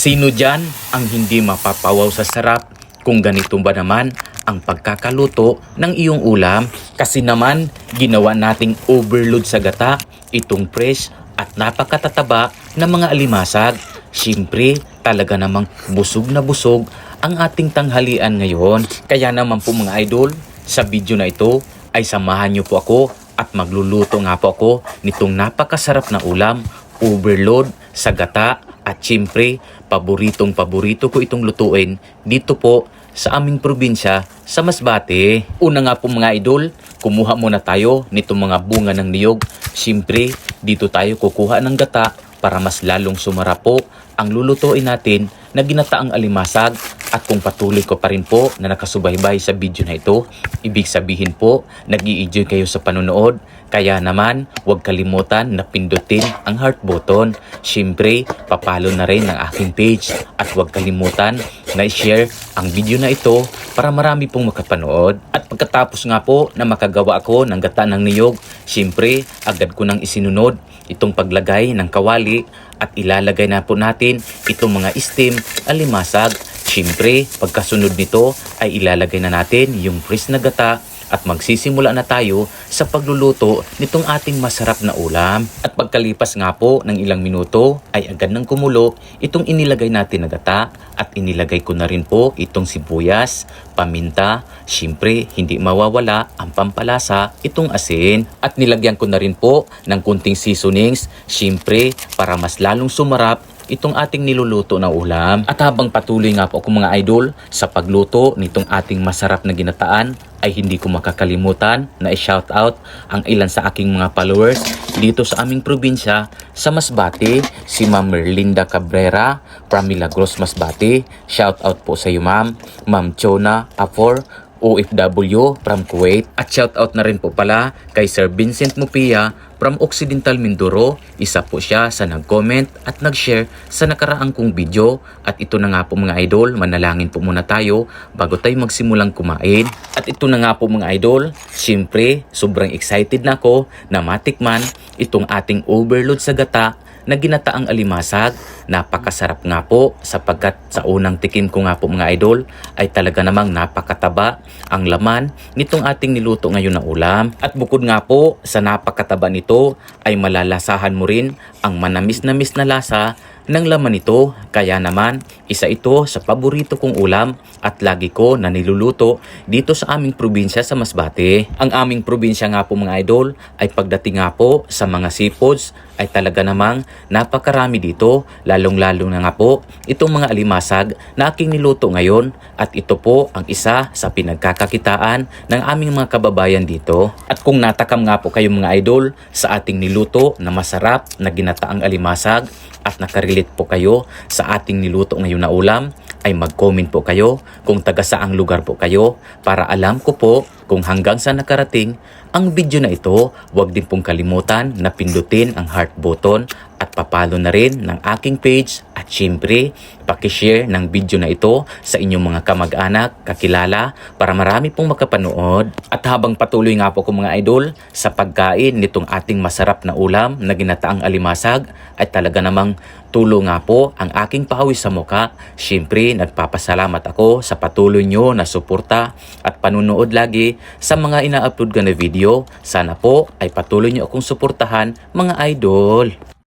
Sino dyan ang hindi mapapawaw sa sarap kung ganito ba naman ang pagkakaluto ng iyong ulam? Kasi naman, ginawa nating overload sa gata, itong fresh at napakatataba ng mga alimasag. Siyempre, talaga namang busog na busog ang ating tanghalian ngayon. Kaya naman po mga idol, sa video na ito ay samahan niyo po ako at magluluto nga po ako nitong napakasarap na ulam, overload sa gata at siyempre paboritong paborito ko itong lutuin dito po sa aming probinsya sa Masbate. Una nga po mga idol, kumuha muna tayo nitong mga bunga ng niyog. Siyempre, dito tayo kukuha ng gata para mas lalong sumarap po ang lulutuin natin na ginataang alimasag at kung patuloy ko pa rin po na nakasubaybay sa video na ito, ibig sabihin po, nag enjoy kayo sa panonood. Kaya naman, huwag kalimutan na pindutin ang heart button. Siyempre, papalo na rin ang aking page at huwag kalimutan na i-share ang video na ito para marami pong makapanood. At pagkatapos nga po na makagawa ako ng gata ng niyog, siyempre, agad ko nang isinunod itong paglagay ng kawali at ilalagay na po natin itong mga steam alimasag. Siyempre, pagkasunod nito ay ilalagay na natin yung fresh na gata at magsisimula na tayo sa pagluluto nitong ating masarap na ulam. At pagkalipas nga po ng ilang minuto ay agad nang kumulo itong inilagay natin na gata at inilagay ko na rin po itong sibuyas, paminta, siyempre hindi mawawala ang pampalasa itong asin. At nilagyan ko na rin po ng kunting seasonings, siyempre para mas lalong sumarap itong ating niluluto na ulam. At habang patuloy nga po ako mga idol sa pagluto nitong ating masarap na ginataan, ay hindi ko makakalimutan na i-shout out ang ilan sa aking mga followers dito sa aming probinsya sa Masbate, si Ma'am Merlinda Cabrera from Milagros, Masbate. Shout out po sa iyo ma'am, Ma'am Chona Afor, OFW from Kuwait. At shout out na rin po pala kay Sir Vincent Mupia from Occidental Mindoro. Isa po siya sa nag-comment at nag-share sa nakaraang kong video. At ito na nga po mga idol, manalangin po muna tayo bago tayo magsimulang kumain. At ito na nga po mga idol, siyempre sobrang excited na ako na matikman itong ating overload sa gata na ginataang alimasag. Napakasarap nga po sapagkat sa unang tikim ko nga po mga idol ay talaga namang napakataba ang laman nitong ating niluto ngayon na ulam. At bukod nga po sa napakataba nito ay malalasahan mo rin ang manamis-namis na lasa ng laman nito. Kaya naman, isa ito sa paborito kong ulam at lagi ko na niluluto dito sa aming probinsya sa Masbate. Ang aming probinsya nga po mga idol ay pagdating nga po sa mga seafoods ay talaga namang napakarami dito lalong-lalo na nga po itong mga alimasag na aking niluto ngayon at ito po ang isa sa pinagkakakitaan ng aming mga kababayan dito. At kung natakam nga po kayo mga idol sa ating niluto na masarap na ginataang alimasag at nakarelate po kayo sa ating niluto ngayon na ulam, ay mag-comment po kayo kung taga saang lugar po kayo para alam ko po kung hanggang sa nakarating ang video na ito. Huwag din pong kalimutan na pindutin ang heart button at papalo na rin ng aking page at syempre pakishare ng video na ito sa inyong mga kamag-anak, kakilala para marami pong makapanood. At habang patuloy nga po ko mga idol sa pagkain nitong ating masarap na ulam na ginataang alimasag ay talaga namang tulo nga po ang aking pawis sa muka. Syempre nagpapasalamat ako sa patuloy nyo na suporta at panunood lagi sa mga ina-upload ko na video. Sana po ay patuloy nyo akong suportahan mga idol.